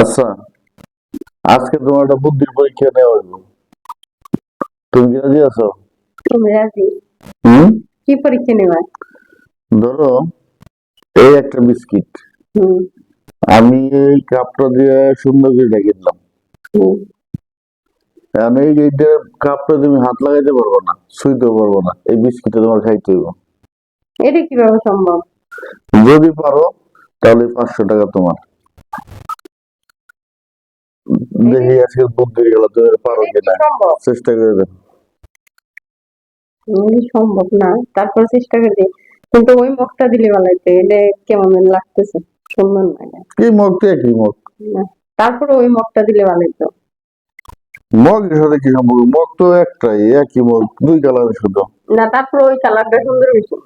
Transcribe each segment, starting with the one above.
আচ্ছা আজকে তোমার একটা বুদ্ধির পরীক্ষা নেওয়া হইব। তুমি কি রাজি আছো? তুমি রাজি? হুম? কি পরীক্ষা নেবা ধরো এই একটা বিস্কিট। হুম। আমি এই কাপটা দিয়ে সুন্দর করে ঢেকে দিলাম। এই এইটা কাপটা তুমি হাত লাগাইতে পারব না ছুঁইতেও পারব না এই বিস্কিটটা তোমার খাইতে হইব। এটা কীভাবে সম্ভব? যদি পারো তাহলে পাঁচশো টাকা তোমার। দেখি আজকে বুদ্ধি গেল তুমি পারো কিনা চেষ্টা করে দেন সম্ভব। না। তারপর চেষ্টা করে কিন্তু ওই মুখটা দিলে হতো এটা কেমন লাগতেছে। সুন্দর এটা। কি মগ দিয়ে কি মগ? না। তারপরে ওই মুখটা দিলে হতো মগের সাথে কি সম্পর্ক? মগ তো একটাই একই মগ দুই কালারের শুধু। না তারপরে ওই কালারটা সুন্দর হয়েছে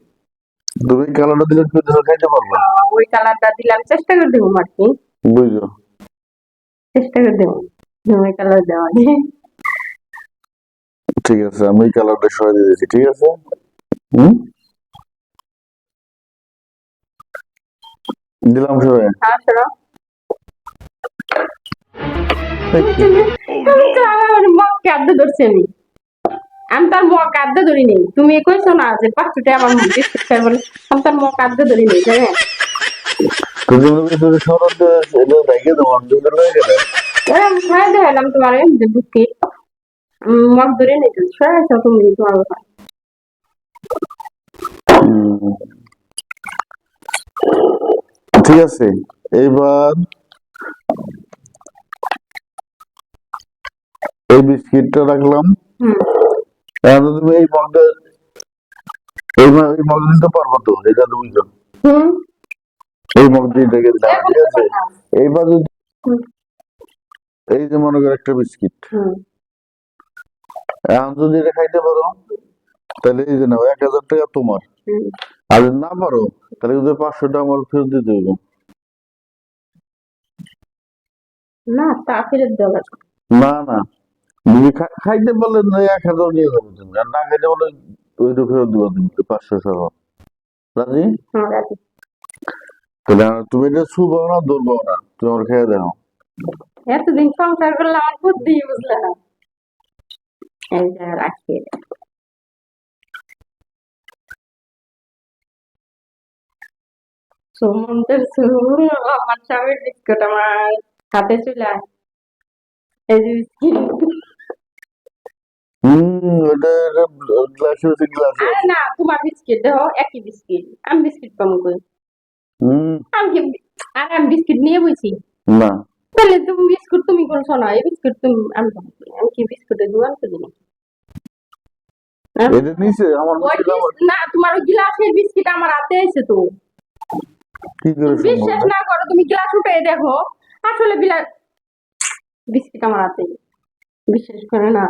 তুমি কালারটা দিলে তুমি খাইতে পারবে। ওই কালারটা দিলে আমি চেষ্টা করে দেবো আর কি বুঝছ চেষ্টা করে দেবো। ওই কালার দেওয়া ঠিক আছে আমি কালারটা দিয়ে দিয়েছি ঠিক আছে? হুম? দিলাম সরাই হ্যাঁ এই আমি তো আমার মগ ধরছি আমি? আমি তার মগ কাঁদতে ধরি নেই। তুমি কইছো না যে পাঁচটা আমার মুখ বলে আমি তার মগ কাঁদতে ধরি নেই জানেন তো। ঠিক আছে এইবার এই বিস্কিটটা রাখলাম এখন তুমি এই মগটা এই মগ দিতে পারব তো এটা তুমি হুম এই মগ দিয়ে ঢেকে দিলাম ঠিক আছে। এইবার যদি এই যে মনে করো একটা বিস্কিট। এখন যদি এটা খাইতে পারো তাহলে এই যে নাও এক হাজার টাকা তোমার। আর যদি না পারো তাহলে কিন্তু পাঁচশো টাকা আমার ফেরত দিতে হইব। না তা ফেরত দেওয়া না। না যদি খাইতে পারলে না এক হাজার নিয়ে যাবে তুমি। আর না খাইতে পারলে ওইটা ফেরত দিবা তুমি পাঁচশো সহ। রাজি? হ্যাঁ রাজি। তাহলে তুমি এটা ছুবাও না দৌড়বাও না তুমি আমার খেয়ে দেখো এতদিন সংসার করলে আমার বুদ্ধি বুঝলে না। এই যে রাখি। সুমন্তের সুর আমার স্বামীর বিস্কুট আমার হাতে চলে আয়। এই যে বিস্কিট। হম এটা গ্লাসে গ্লাসে না তোমার বিস্কিট দেখো একই বিস্কিট। আমি বিস্কিট কম করি হম আমি কি আমি বিস্কিট নিয়ে বইছি? না। তাহলে তুমি বিস্কুট তুমি করছ না এই বিস্কুট তুমি আমি আমি কি বিস্কুটের দোকান করি না হ্যাঁ? নিচে আমার না তোমার ওই গ্লাসের বিস্কিট আমার হাতে এসে তো। কি করে বিশ্বাস না করো তুমি গ্লাস উঠে দেখো আসলে বিলাস বিস্কিট আমার হাতে। বিশ্বাস করে না।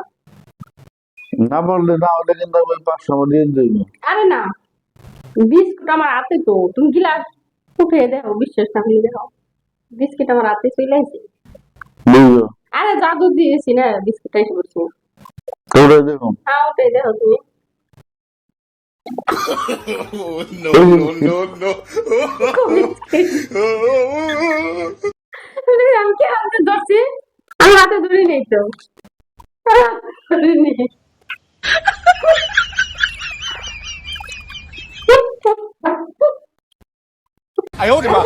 না পারলে না হলে কিন্তু আমি পাঁচশো দিয়ে দেবো। আরে না বিস্কুট আমার হাতে তো তুমি গ্লাস উঠে দেখো বিশ্বাস না হলে দেখো বিস্কিট আমার হাতে চলে আসে। আরে জাদু দিয়েছি না বিস্কিট এসে করছি তোমরা দেখো হ্যাঁ ওটাই দেখো তুমি। no, no, no, no. আমি কি হাতে ধরছি? আমি হাতে ধরে নেই তো। ধরে নেই 哎呦我的妈